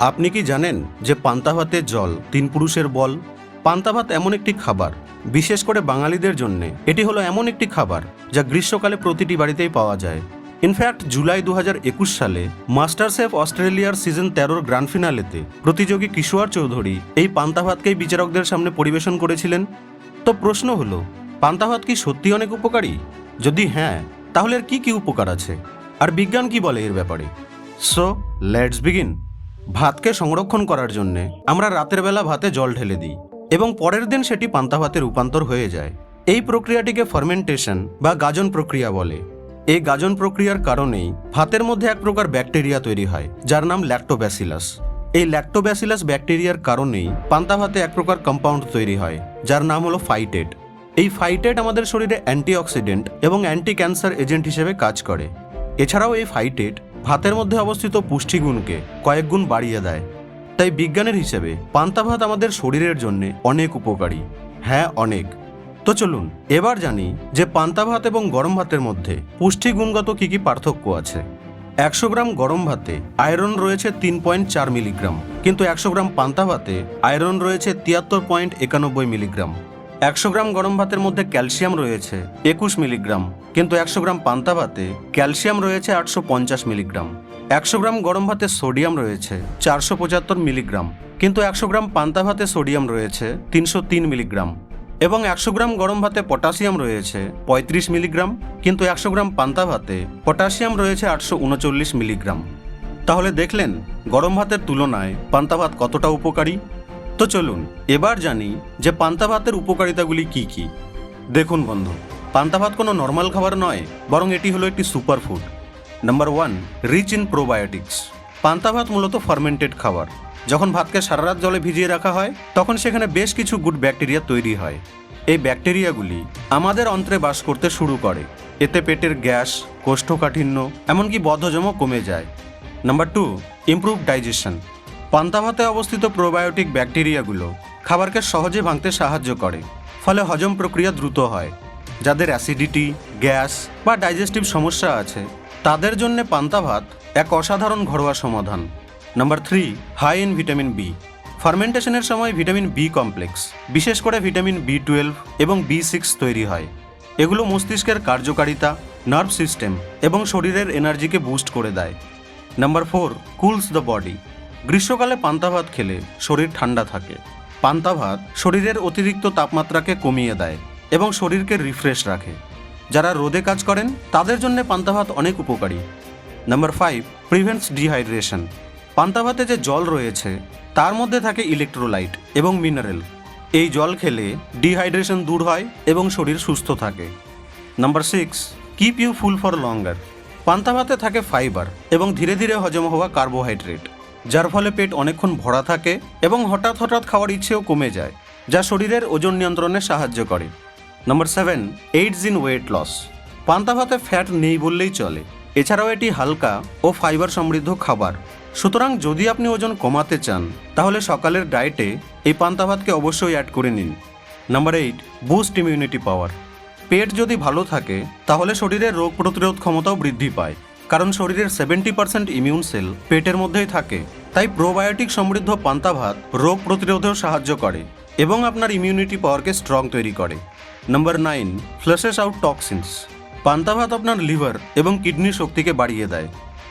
আপনি কি জানেন যে পান্তা ভাতের জল তিন পুরুষের বল? পান্তা ভাত এমন একটি খাবার, বিশেষ করে বাঙালিদের জন্য। এটি হলো এমন একটি খাবার যা গ্রীষ্মকালে প্রতিটি বাড়িতেই পাওয়া যায়। ইনফ্যাক্ট জুলাই দু সালে মাস্টার শেফ অস্ট্রেলিয়ার সিজন তেরোর গ্র্যান্ড ফিনালেতে প্রতিযোগী কিশোর চৌধুরী এই পান্তা ভাতকেই বিচারকদের সামনে পরিবেশন করেছিলেন? তো প্রশ্ন হলো, পান্তা ভাত কি সত্যি অনেক উপকারী? যদি হ্যাঁ তাহলে এর কি কি উপকার আছে? আর বিজ্ঞান কি বলে এর ব্যাপারে? সো লেটস বিগিন ভাতকে সংরক্ষণ করার জন্যে আমরা রাতের বেলা ভাতে জল ঢেলে দিই এবং পরের দিন সেটি পান্তা ভাতে রূপান্তর হয়ে যায়। এই প্রক্রিয়াটিকে ফার্মেন্টেশন বা গাজন প্রক্রিয়া বলে। এই গাজন প্রক্রিয়ার কারণেই ভাতের মধ্যে এক প্রকার ব্যাকটেরিয়া তৈরি হয়, যার নাম ল্যাক্টোব্যাসিলাস এই ল্যাক্টোব্যাসিলাস ব্যাকটেরিয়ার কারণেই পান্তা ভাতে এক প্রকার কম্পাউন্ড তৈরি হয়, যার নাম হলো ফাইটেট এই ফাইটেট আমাদের শরীরে অ্যান্টিঅক্সিডেন্ট এবং অ্যান্টি ক্যান্সার এজেন্ট হিসেবে কাজ করে। এছাড়াও এই ফাইটেট ভাতের মধ্যে অবস্থিত পুষ্টিগুণকে কয়েক গুণ বাড়িয়ে দেয়। তাই বিজ্ঞানের হিসেবে পান্তা ভাত আমাদের শরীরের জন্য অনেক উপকারী। হ্যাঁ অনেক। তো চলুন, এবার জানি যে পান্তা ভাত এবং গরম ভাতের মধ্যে পুষ্টিগুণগত কী কী পার্থক্য আছে। একশো গ্রাম গরম ভাতে আয়রন রয়েছে তিন পয়েন্ট চার মিলিগ্রাম, কিন্তু একশো গ্রাম পান্তা ভাতে আয়রন রয়েছে তিয়াত্তর পয়েন্ট একানব্বই মিলিগ্রাম। একশো গ্রাম গরম ভাতের মধ্যে ক্যালসিয়াম রয়েছে একুশ মিলিগ্রাম, কিন্তু একশো গ্রাম পান্তা ভাতে ক্যালসিয়াম রয়েছে আটশো পঞ্চাশ মিলিগ্রাম। একশো গ্রাম গরম ভাতে সোডিয়াম রয়েছে চারশো পঁচাত্তর মিলিগ্রাম, কিন্তু একশো গ্রাম পান্তা ভাতে সোডিয়াম রয়েছে তিনশো তিন মিলিগ্রাম। এবং একশো গ্রাম গরম ভাতে পটাশিয়াম রয়েছে পঁয়ত্রিশ মিলিগ্রাম, কিন্তু একশো গ্রাম পান্তা ভাতে পটাশিয়াম রয়েছে আটশো উনচল্লিশ মিলিগ্রাম। তাহলে দেখলেন, গরম ভাতের তুলনায় পান্তা ভাত কতটা উপকারী? তো চলুন, এবার জানি যে পান্তা ভাতের উপকারিতাগুলি কি কি। দেখুন বন্ধু, পান্তা ভাত কোনো নর্মাল খাবার নয়, বরং এটি হলো একটি super food number one rich in probiotics পান্তা ভাত মূলত ফার্মেন্টেড খাবার। যখন ভাতকে সারা রাত জলে ভিজিয়ে রাখা হয়, তখন সেখানে বেশ কিছু গুড ব্যাকটেরিয়া তৈরি হয়। এই ব্যাকটেরিয়াগুলি আমাদের অন্ত্রে বাস করতে শুরু করে। এতে পেটের গ্যাস, কোষ্ঠকাঠিন্য, এমনকি বদ্ধজমও কমে যায়। নাম্বার টু ইমপ্রুভ ডাইজেশন পান্তা ভাতে অবস্থিত প্রোবায়োটিক ব্যাকটেরিয়াগুলো খাবারকে সহজে ভাঙতে সাহায্য করে, ফলে হজম প্রক্রিয়া দ্রুত হয়। যাদের অ্যাসিডিটি, গ্যাস বা ডাইজেস্টিভ সমস্যা আছে, তাদের জন্য পান্তা ভাত এক অসাধারণ ঘরোয়া সমাধান। Number three high in vitamin B ফার্মেন্টেশনের সময় ভিটামিন বি কমপ্লেক্স বিশেষ করে ভিটামিন বি টুয়েলভ এবং বি সিক্স তৈরি হয়। এগুলো মস্তিষ্কের কার্যকারিতা নার্ভ সিস্টেম এবং শরীরের এনার্জিকে বুস্ট করে দেয়। Number four cools the body গ্রীষ্মকালে পান্তা ভাত খেলে শরীর ঠান্ডা থাকে। পান্তা ভাত শরীরের অতিরিক্ত তাপমাত্রাকে কমিয়ে দেয় এবং শরীরকে রিফ্রেশ রাখে। যারা রোদে কাজ করেন, তাদের জন্য পান্তা ভাত অনেক উপকারী। নাম্বার ফাইভ প্রিভেন্টস ডিহাইড্রেশন পান্তা ভাতে যে জল রয়েছে, তার মধ্যে থাকে ইলেকট্রোলাইট এবং মিনারেল এই জল খেলে ডিহাইড্রেশন দূর হয় এবং শরীর সুস্থ থাকে। Number six keep you full for longer পান্তা ভাতে থাকে ফাইবার এবং ধীরে ধীরে হজম হওয়া কার্বোহাইড্রেট যার ফলে পেট অনেকক্ষণ ভরা থাকে এবং হঠাৎ হঠাৎ খাওয়ার ইচ্ছেও কমে যায়, যা শরীরের ওজন নিয়ন্ত্রণে সাহায্য করে। Number seven, aids in weight loss. পান্তা ভাতে ফ্যাট নেই বললেই চলে। এছাড়াও এটি হালকা ও ফাইবার সমৃদ্ধ খাবার। সুতরাং যদি আপনি ওজন কমাতে চান, তাহলে সকালের ডায়েটে এই পান্তা ভাতকে অবশ্যই অ্যাড করে নিন। Number eight, boost immunity power. পেট যদি ভালো থাকে, তাহলে শরীরের রোগ প্রতিরোধ ক্ষমতাও বৃদ্ধি পায়। কারণ শরীরের সেভেন্টি পার্সেন্ট ইমিউন সেল পেটের মধ্যেই থাকে। তাই প্রোবায়োটিক সমৃদ্ধ পান্তা ভাত রোগ প্রতিরোধেও সাহায্য করে এবং আপনার ইমিউনিটি পাওয়ারকে স্ট্রং তৈরি করে। Number nine flushes out toxins পান্তা ভাত আপনার লিভার এবং কিডনির শক্তিকে বাড়িয়ে দেয়।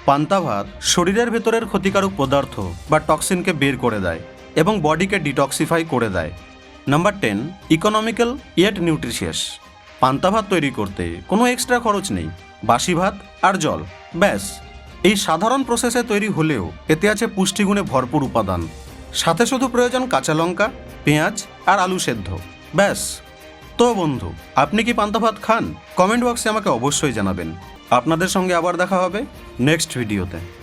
পান্তা ভাত শরীরের ভেতরের ক্ষতিকারক পদার্থ বা টক্সিনকে বের করে দেয় এবং বডিকে ডিটক্সিফাই করে দেয়। Number ten economical yet nutritious পান্তা ভাত তৈরি করতে কোনো এক্সট্রা খরচ নেই। বাসি ভাত আর জল, ব্যাস। এই সাধারণ প্রসেসে তৈরি হলেও এতে আছে পুষ্টিগুণে ভরপুর উপাদান। সাথে শুধু প্রয়োজন কাঁচা লঙ্কা, পেঁয়াজ আর আলু সেদ্ধ। ব্যাস। তো বন্ধু, আপনি কি পান্তা ভাত খান? কমেন্ট বক্সে আমাকে অবশ্যই জানাবেন। আপনাদের সঙ্গে আবার দেখা হবে নেক্সট ভিডিওতে।